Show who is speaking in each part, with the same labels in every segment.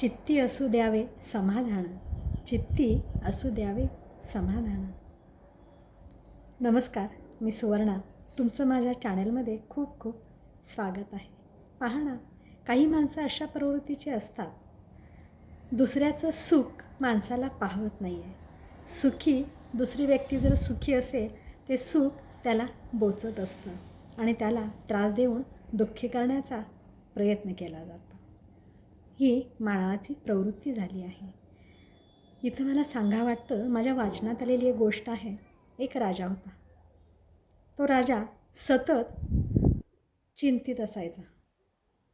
Speaker 1: चित्ती असू द्यावे समाधान. चित्ती असू द्यावे समाधान. नमस्कार मी सुवर्णा. तुमचं माझ्या चॅनलमध्ये खूप खूप स्वागत आहे. पहा ना काही माणसं अशा प्रवृत्तीची असतात. दुसऱ्याचं सुख माणसाला पाहवत नाही आहे सुखी दुसरी व्यक्ती जर सुखी असेल ते सुख त्याला बोचत असतं आणि त्याला त्रास देऊन दुःखी करण्याचा प्रयत्न केला जातो. ही मानवाची प्रवृत्ती झाली आहे. इथं मला सांगा वाटतं माझ्या वाचनात आलेली एक गोष्ट आहे. एक राजा होता. तो राजा सतत चिंतित असायचा.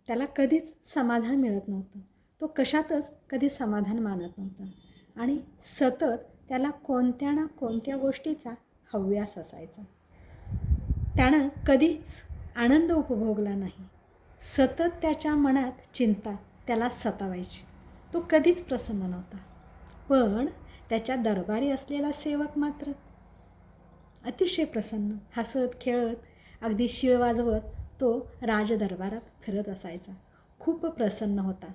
Speaker 1: त्याला कधीच समाधान मिळत नव्हतं. तो कशातच कधी समाधान मानत नव्हता. आणि सतत त्याला कोणत्या ना कोणत्या गोष्टीचा हव्यास असायचा. त्यानं कधीच आनंद उपभोगला नाही. सतत त्याच्या मनात चिंता त्याला सतावायची. तो कधीच प्रसन्न नव्हता. पण त्याच्या दरबारी असलेला सेवक मात्र अतिशय प्रसन्न हसत खेळत अगदी शिळ वाजवत तो राजदरबारात फिरत असायचा. खूप प्रसन्न होता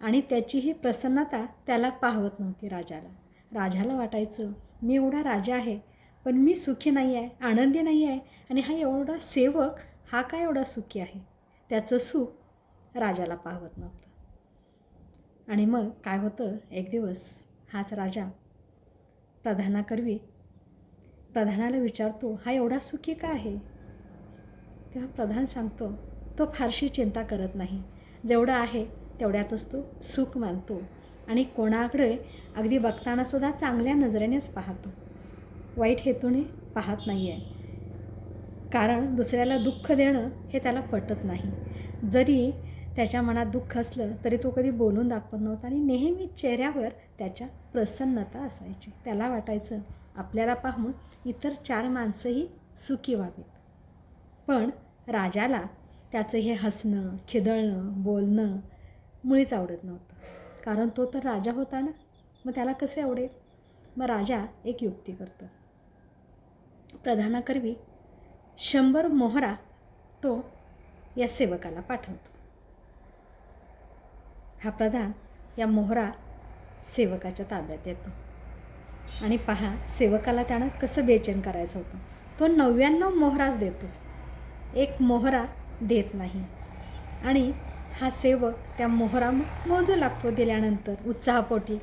Speaker 1: आणि त्याची ही प्रसन्नता त्याला पाहवत नव्हती राजाला. राजाला वाटायचं मी एवढा राजा आहे पण मी सुखी नाही आहे आनंदी नाही आहे आणि हा एवढा सेवक हा काय एवढा सुखी आहे? त्याचं सुख राजाला पाहवत नव्हतं. आणि मग काय होतं? एक दिवस हाच राजा प्रधानाकरवी प्रधानाला विचारतो हा एवढा सुखी का आहे? तेव्हा प्रधान सांगतो तो फारशी चिंता करत नाही. जेवढं आहे तेवढ्यातच तो सुख मानतो आणि कोणाकडे अगदी बघतानासुद्धा चांगल्या नजरेनेच पाहतो. वाईट हेतूने पाहत नाही आहे कारण दुसऱ्याला दुःख देणं हे त्याला पटत नाही. जरी त्याच्या मनात दुःख असलं तरी तो कधी बोलून दाखवत नव्हता आणि नेहमी चेहऱ्यावर त्याच्या प्रसन्नता असायची. त्याला वाटायचं आपल्याला पाहून इतर चार माणसंही सुखी व्हावीत. पण राजाला त्याचं हे हसणं खिदळणं बोलणं मुळीच आवडत नव्हतं. कारण तो तर राजा होता ना. मग त्याला कसे आवडेल? मग राजा एक युक्ती करतो. प्रधानाकरवी शंभर मोहरा तो या सेवकाला पाठवतो. हा प्रधान या मोहरा सेवकाच्या ताब्यात येतो. आणि पहा सेवकाला त्यानं कसं बेचैन करायचं होतं? तो नव्याण्णव मोहराच देतो. एक मोहरा देत नाही. आणि हा सेवक त्या मोहरा मोजू लागतो दिल्यानंतर उत्साहापोटी.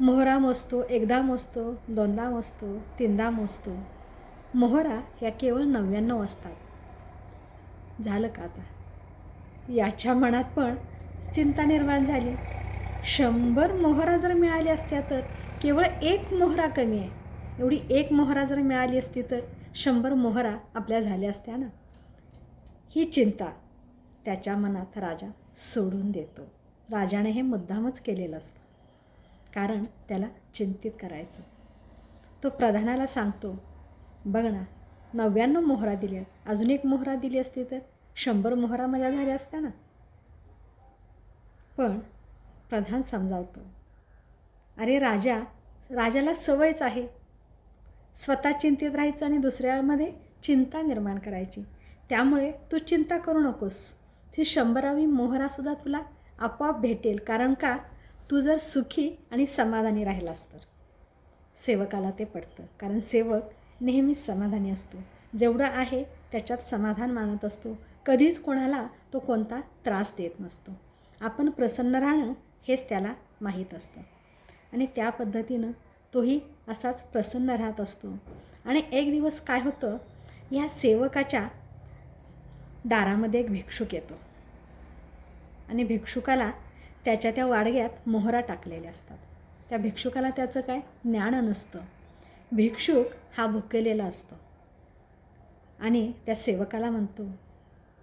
Speaker 1: मोहरा मोजतो एकदा मोजतो दोनदा मोजतो तीनदा मोजतो. मोहरा ह्या केवळ नव्याण्णव असतात. झालं का आता? याच्या मनात पण चिंता निर्माण झाली. शंभर मोहरा जर मिळाली असत्या तर केवळ एक मोहरा कमी आहे. एवढी एक मोहरा जर मिळाली असती तर शंभर मोहरा आपल्या झाल्या असत्या ना. ही चिंता त्याच्या मनात राजा सोडून देतो. राजाने हे मुद्दामच केलेलं असतं. कारण त्याला चिंतित करायचं. तो प्रधानाला सांगतो बघ ना नव्याण्णव मोहरा दिल्या. अजून एक मोहरा दिली असती तर शंभर मोहरा माझ्या झाल्या असत्या ना. पण प्रधान समजावतो. अरे राजा राजाला सवयच आहे. स्वतः चिंतित राहायचं आणि दुसऱ्यामध्ये चिंता निर्माण करायची. त्यामुळे तू चिंता करू नकोस. ती शंभरावी मोहरासुद्धा तुला आपोआप भेटेल कारण का? तू जर सुखी आणि समाधानी राहिलास तर. सेवकाला ते पडतं कारण सेवक नेहमीच समाधानी असतो. जेवढं आहे त्याच्यात समाधान मानत असतो. कधीच कोणाला तो कोणता त्रास देत नसतो. आपण प्रसन्न राहणं हेच त्याला माहीत असतं. आणि त्या पद्धतीनं तोही असाच प्रसन्न राहत असतो. आणि एक दिवस काय होतं या सेवकाच्या दारामध्ये एक भिक्षुक येतो. आणि भिक्षुकाला त्याच्या त्या वाडग्यात मोहरा टाकलेल्या असतात. त्या भिक्षुकाला त्याचं काय? ज्ञान नसतं. भिक्षुक हा भुकेलेला असतो. आणि त्या सेवकाला म्हणतो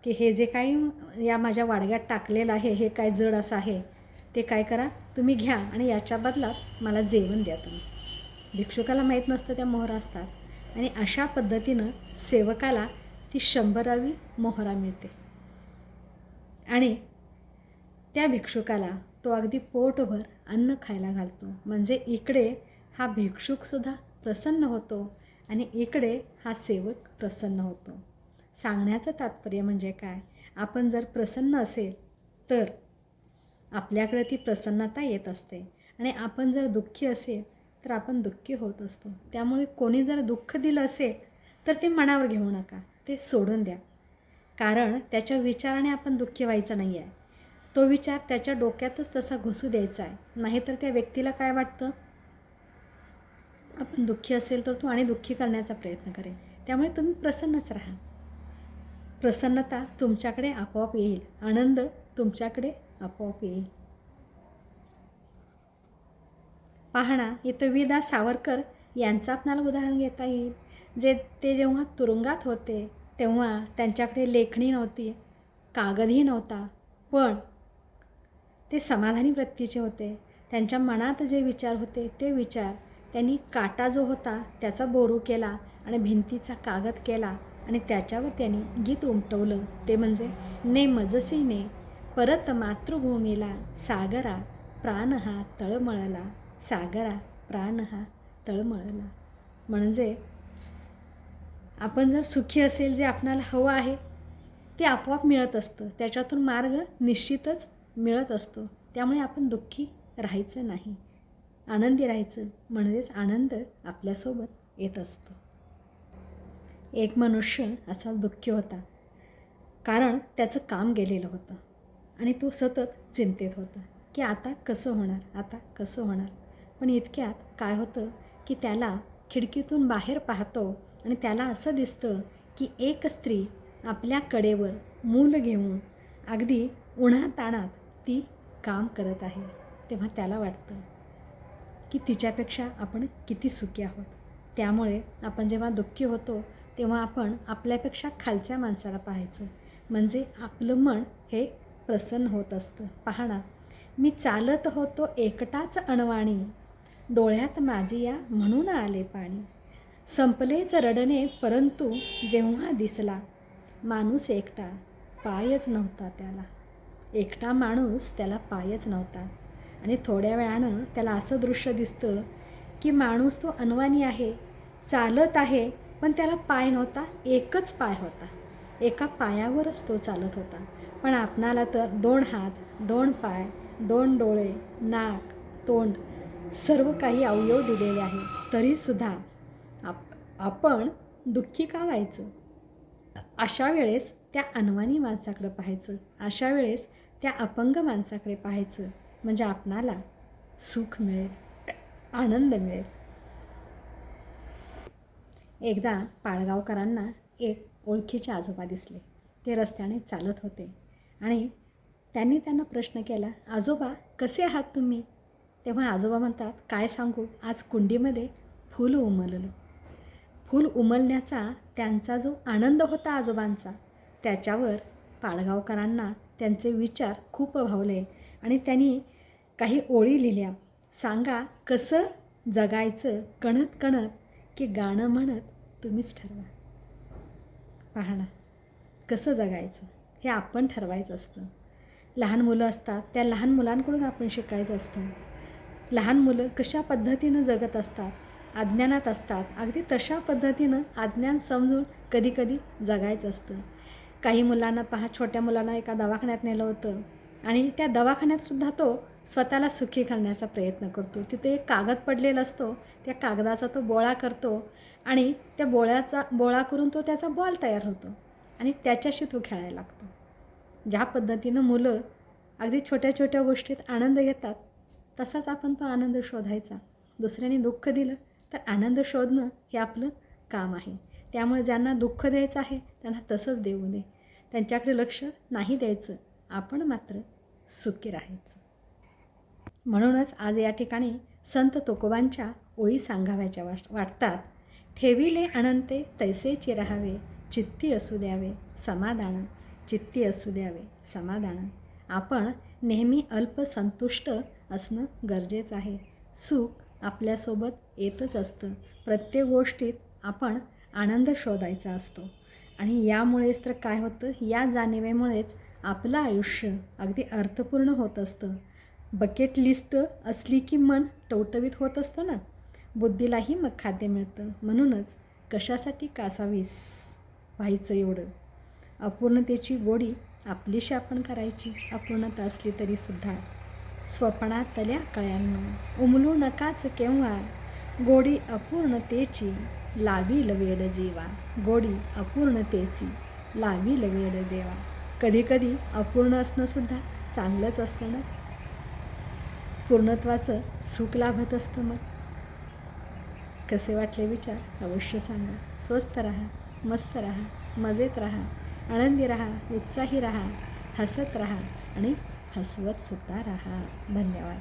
Speaker 1: की हे जे काही या माझ्या वाडग्यात टाकलेलं आहे हे काय जड असं आहे ते काय करा तुम्ही घ्या आणि याच्या बदलात मला जेवण द्या तुम्ही. भिक्षुकाला माहीत नसतं त्या मोहरा असतात. आणि अशा पद्धतीनं सेवकाला ती शंभरावी मोहरा मिळते. आणि त्या भिक्षुकाला तो अगदी पोटभर अन्न खायला घालतो. म्हणजे इकडे हा भिक्षुकसुद्धा प्रसन्न होतो आणि इकडे हा सेवक प्रसन्न होतो. सांगण्याचं तात्पर्य म्हणजे काय? आपण जर प्रसन्न असेल तर आपल्याकडे ती प्रसन्नता येत असते. आणि आपण जर दुःखी असेल तर आपण दुःखी होत असतो. त्यामुळे कोणी जर दुःख दिलं असेल तर ते मनावर घेऊ नका. ते सोडून द्या. कारण त्याच्या विचाराने आपण दुःखी व्हायचं नाही आहे तो विचार त्याच्या डोक्यातच तसा घुसू द्यायचा आहे. नाहीतर त्या व्यक्तीला काय वाटतं? आपण दुःखी असेल तर तो आणि दुःखी करण्याचा प्रयत्न करेल. त्यामुळे तुम्ही प्रसन्नच राहा. प्रसन्नता तुमच्याकडे आपोआप येईल. आनंद तुमच्याकडे आपोआप येईल. पाहणा इथं विदा सावरकर यांचं आपणाला उदाहरण घेता येईल. जे ते जेव्हा तुरुंगात होते तेव्हा त्यांच्याकडे लेखणी नव्हती कागदही नव्हता. पण ते समाधानी वृत्तीचे होते. त्यांच्या मनात जे विचार होते ते विचार त्यांनी काटा जो होता त्याचा बोरू केला आणि भिंतीचा कागद केला. आणि त्याच्यावर त्यांनी गीत उमटवलं. ते म्हणजे ने मजसी ने परत मातृभूमीला सागरा प्राण हा तळमळला. सागरा प्राण हा तळमळला. म्हणजे आपण जर सुखी असेल जे आपणाला हवं आहे ते आपोआप मिळत असतं. त्याच्यातून मार्ग निश्चितच मिळत असतो. त्यामुळे आपण दुःखी राहायचं नाही. आनंदी राहायचं म्हणजेच आनंद आपल्यासोबत येत असतो. एक मनुष्य असा दुःखी होता. कारण त्याचं काम गेलेलं होतं. आणि तो सतत चिंतेत होता की आता कसं होणार आता कसं होणार? पण इतक्यात काय होतं की त्याला खिडकीतून बाहेर पाहतो आणि त्याला असं दिसतं की एक स्त्री आपल्या कडेवर मूल घेऊन अगदी उन्हाताणात ती काम करत आहे. तेव्हा त्याला वाटतं की तिच्यापेक्षा आपण किती सुखी आहोत. त्यामुळे आपण जेव्हा दुःखी होतो तेव्हा आपण आपल्यापेक्षा खालच्या माणसाला पाहायचं. म्हणजे आपलं मन हे प्रसन्न होत असतं. पाहणा मी चालत होतो एकटाच अणवाणी. डोळ्यात माझी या म्हणून आले पाणी. संपलेच रडणे परंतु जेव्हा दिसला माणूस एकटा पायच नव्हता त्याला. एकटा माणूस त्याला पायच नव्हता. आणि थोड्या वेळानं त्याला असं दृश्य दिसतं की माणूस तो अनवाणी आहे चालत आहे पण त्याला पाय नव्हता एकच पाय होता. एका पायावरच तो चालत होता. पण आपणाला तर दोन हात दोन पाय दोन डोळे नाक तोंड सर्व काही अवयव दिलेले आहे. तरीसुद्धा आप आपण दुःखी का व्हायचं? अशा वेळेस त्या अनवानी माणसाकडे पाहायचं. अशा वेळेस त्या अपंग माणसाकडे पाहायचं. म्हणजे आपणाला सुख मिळेल आनंद मिळेल. एकदा पाळगावकरांना एक ओळखीचे आजोबा दिसले. ते रस्त्याने चालत होते आणि त्यांनी त्यांना प्रश्न केला आजोबा कसे आहात तुम्ही? तेव्हा आजोबा म्हणतात काय सांगू आज कुंडीमध्ये फूल उमललं. फूल उमलण्याचा त्यांचा जो आनंद होता आजोबांचा त्याच्यावर पाळगावकरांना त्यांचे विचार खूप भावले आणि त्यांनी काही ओळी लिहिल्या. सांगा कसं जगायचं? कणत कणत की गाणं म्हणत तुम्हीच ठरवा. पाहणा कसं जगायचं? हे आपण ठरवायचं असतं. लहान मुलं असतात त्या लहान मुलांकडून आपण शिकायचं असतं. लहान मुलं कशा पद्धतीनं जगत असतात अज्ञानात असतात अगदी तशा पद्धतीनं अज्ञान समजून कधीकधी जगायचं असतं. काही मुलांना पहा छोट्या मुलांना एका दवाखान्यात नेलं होतं आणि त्या दवाखान्यातसुद्धा तो स्वतःला सुखी करण्याचा प्रयत्न करतो. तिथे एक कागद पडलेला असतो. त्या कागदाचा तो बोळा करतो आणि त्या बोळ्याचा बोळा करून तो त्याचा बॉल तयार होतो आणि त्याच्याशी तो खेळायला लागतो. ज्या पद्धतीनं मुलं अगदी छोट्या छोट्या गोष्टीत आनंद घेतात तसाच आपण तो आनंद शोधायचा. दुसऱ्याने दुःख दिलं तर आनंद शोधणं हे आपलं काम आहे. त्यामुळे ज्यांना दुःख द्यायचं आहे त्यांना तसंच देऊ नये. त्यांच्याकडे लक्ष नाही द्यायचं. आपण मात्र सुखी राहायचं. म्हणूनच आज या ठिकाणी संत तुकोबांच्या ओळी सांगाव्याच्या वाट वाटतात. ठेविले अनंते तैसेचे राहावे. चित्ती असू द्यावे समाधान. चित्ती असू द्यावे समाधान. आपण नेहमी अल्पसंतुष्ट असणं गरजेचं आहे. सुख आपल्यासोबत येतच असतं. प्रत्येक गोष्टीत आपण आनंद शोधायचा असतो. आणि यामुळेच तर काय होतं? या जाणिवेमुळेच आपलं आयुष्य अगदी अर्थपूर्ण होत असतं. बकेट लिस्ट असली की मन टवटवीत होत असतं ना? बुद्धीलाही मग खाद्य मिळतं. म्हणूनच कशासाठी कासावीस व्हायचं एवढं? अपूर्णतेची गोडी आपलीशी आपण करायची. अपूर्णता असली तरीसुद्धा स्वप्नातल्या कळ्यांनो. उमलू नकाच केव्हा? गोडी अपूर्णतेची लावील वेड जेवा. गोडी अपूर्णतेची लावील वेड जेवा. कधीकधी अपूर्ण असणंसुद्धा चांगलंच असतं ना? पूर्णत्वाचं सुख लाभत असतं मग. कसे वाटले विचार? अवश्य सांगा. स्वस्त राहा मस्त राहा मजेत राहा आनंदी राहा उत्साही राहा हसत राहा आणि हसवतसुद्धा राहा. धन्यवाद.